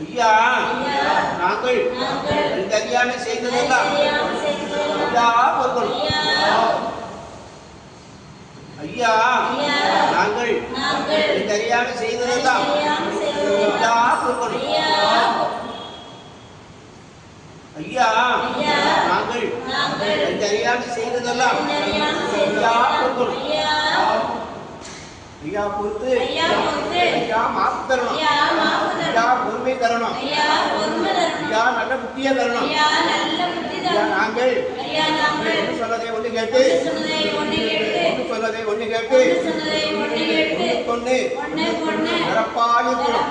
ஐயா நாங்கள் தெரியாம செய்ததெல்லாம் ஐயா பொறுக்கணும் ஐயா நாங்கள் தெரியாம செய்ததெல்லாம் ஐயா பொறுக்கணும் ஐயா நாங்கள் தெரியாம செய்ததெல்லாம் ஐயா பொறுக்கணும் ஐயா. பொறுத்து ஐயா மாப்பு தரணும் ஐயா பொறுமை தரணும். ஐயா நல்ல புத்திய தரணும். ஐயா நாங்கள் ஒன்று சொன்னதை ஒன்று கேட்டு ஒன்று சொன்னதை ஒன்று கேட்டு ஒன்று கொண்டு சிறப்பாக இருக்கணும்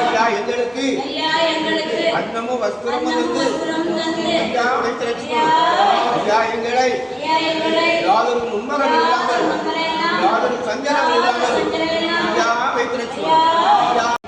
ஐயா எங்களுக்கு அன்னமும் வஸ்திரமும் வந்து ஐயா வைத்து ரட்சிக்கணும் ஐயா எங்களை யாதொரு முன்மரம் இல்லாமல் யாதொரு சஞ்சலம் இல்லாமல் ஐயா வைத்து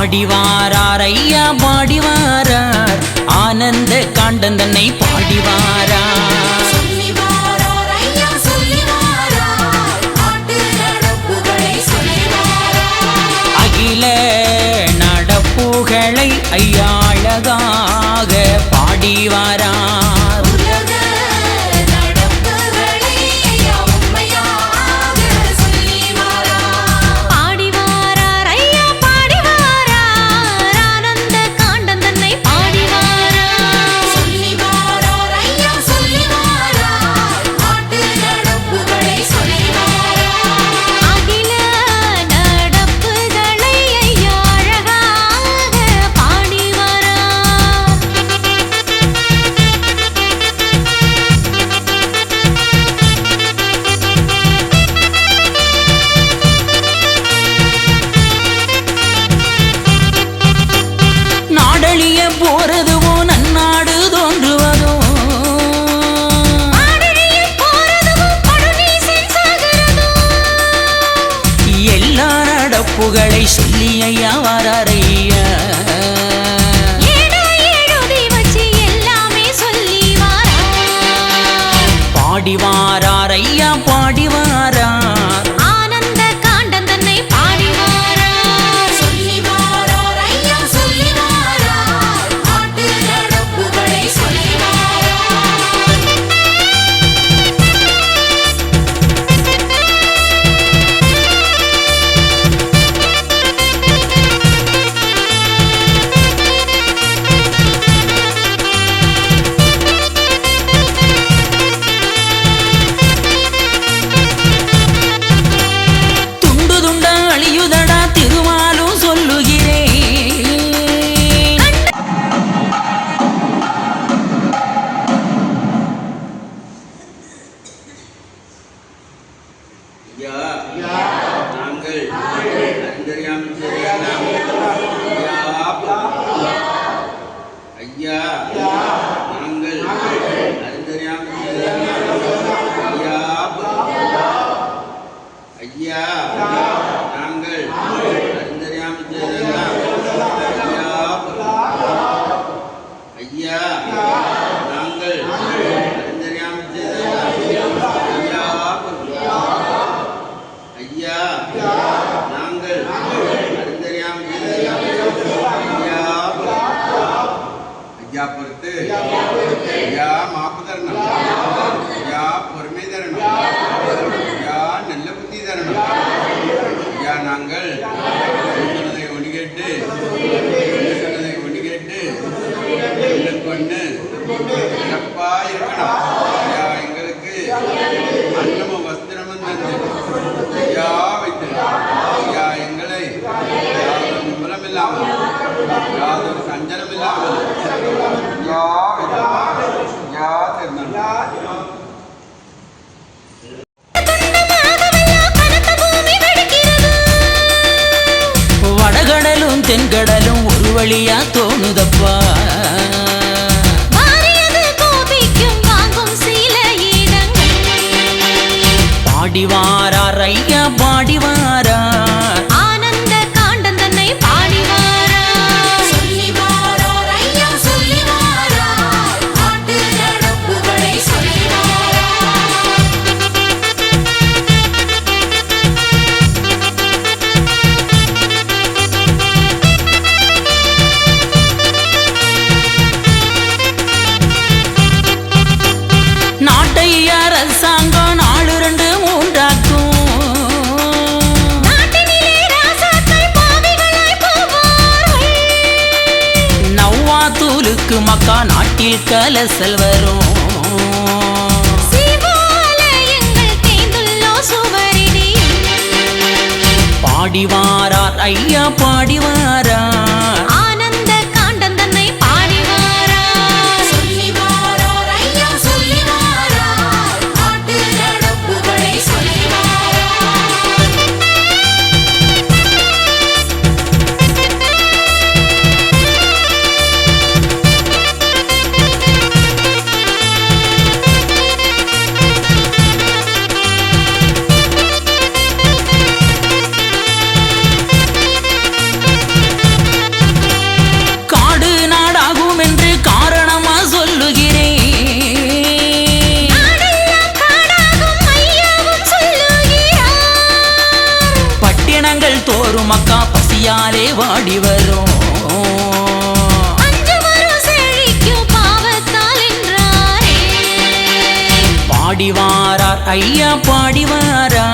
ஐயா பாடிவாரார் ஐயா பாடிவாரார். ஆனந்த காண்டன் தன்னை பாடிவாரார். புகழை சொல்லி ஐயா ஜாலியா தோணுதப்பா பாடிவாரா ரையா பாடிவாரா வந்தா நாட்டில் கலசல் வரும். பாடிவாரார் ஐயா பாடிவாரா? பின்னாலே வாடி வரும். பாடிவாரார் ஐயா பாடிவாரா